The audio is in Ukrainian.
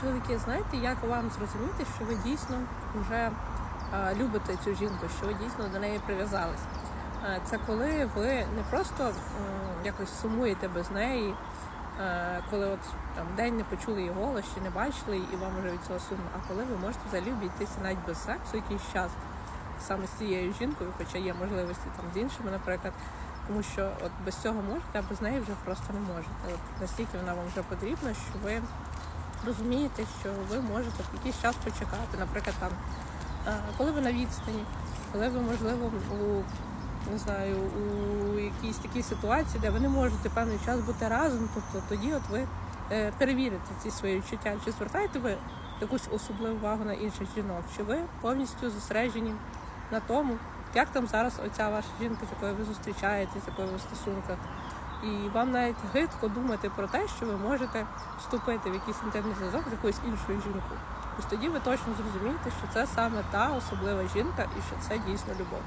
Чоловіки, знаєте, як вам зрозуміти, що ви дійсно вже любите цю жінку, що ви дійсно до неї прив'язались? Це коли ви не просто якось сумуєте без неї, коли от там день не почули її голос, чи не бачили, і вам вже від цього сумно, а коли ви можете взагалі обійтися навіть без сексу якийсь час саме з цією жінкою, хоча є можливості там з іншими, наприклад. Тому що от без цього можете, а без неї вже просто не можете. От настільки вона вам вже потрібна, що ви розумієте, що ви можете в якийсь час почекати. Наприклад, там, е, коли ви на відстані, коли ви, можливо, у не знаю, у якійсь такій ситуації, де ви не можете певний час бути разом, тобто тоді от ви е, перевірите ці свої відчуття, чи звертаєте ви якусь особливу увагу на інших жінок, чи ви повністю зосереджені на тому, як там зараз оця ваша жінка, з якою ви зустрічаєтесь, з якою ви в стосунках. І вам навіть гидко думати про те, що ви можете вступити в якийсь інтимний зв'язок з якоюсь іншою жінкою. Ось тоді ви точно зрозумієте, що це саме та особлива жінка і що це дійсно любов.